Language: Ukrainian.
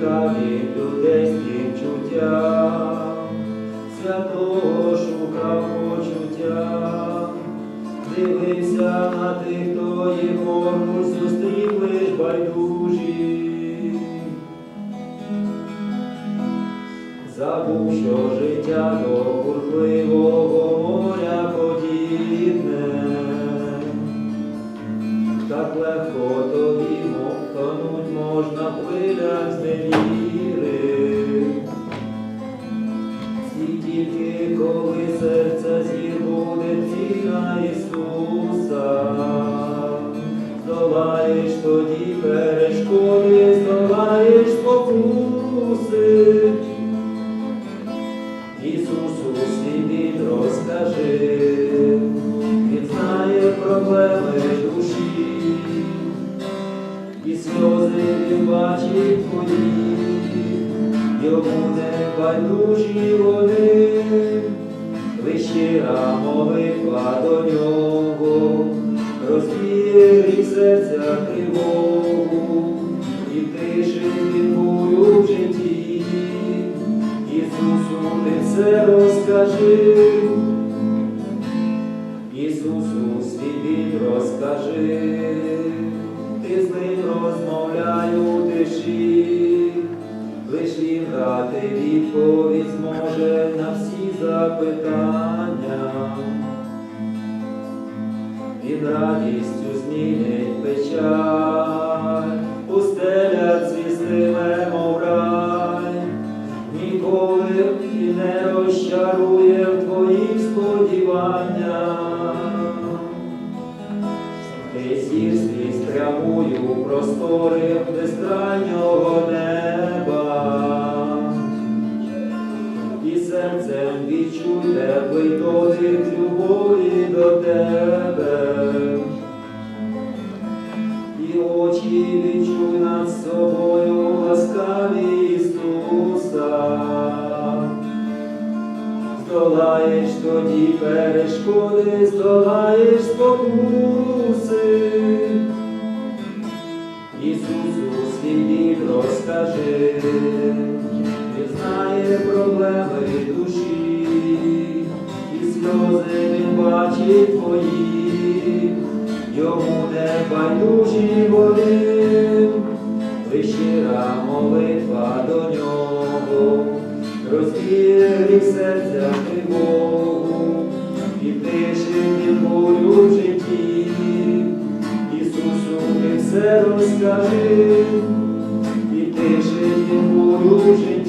чекав він людей співчуття, святого шукав почуття, дивився на тих, хто поруч зустрів лиш байдужі. Забув, що життя до бурхливого можна хвилях зневіри. І тільки коли серце зір буде ціна Ісуса, здолаєш тоді перешкоди, здолаєш спокуси. Ісусу свій розкажи, Він знає проблеми бачить твої, йому не байдужі вони, лиш щира молитва до нього, розвіє гріх серця тривогу, і він бурю в житті. Ісусу, ти все розкажи, Ісусу, свій розкажи, тиші, лиш дати відповідь зможе на всі запитання. Він радістю змінить печаль, пустеля цвістиме, мов рай, ніколи і не розчарує в твоїх сподіваннях. Ти зір свій спрямуй у простори безкрайнього дотик любові до тебе. І очі відчуй над собою ласкаві Ісуса. Здолаєш тоді перешкоди, здолаєш спокуси. Ісусу свій розкажи, Він знає проблеми душі, сльози він бачить твої, йому не байдужі вони, лиш щира молитва до нього, розвіє гріх серця тривогу, і тишить він бурю в житті. Ісусу, ти все розкажи, і тишить він бурю в житті.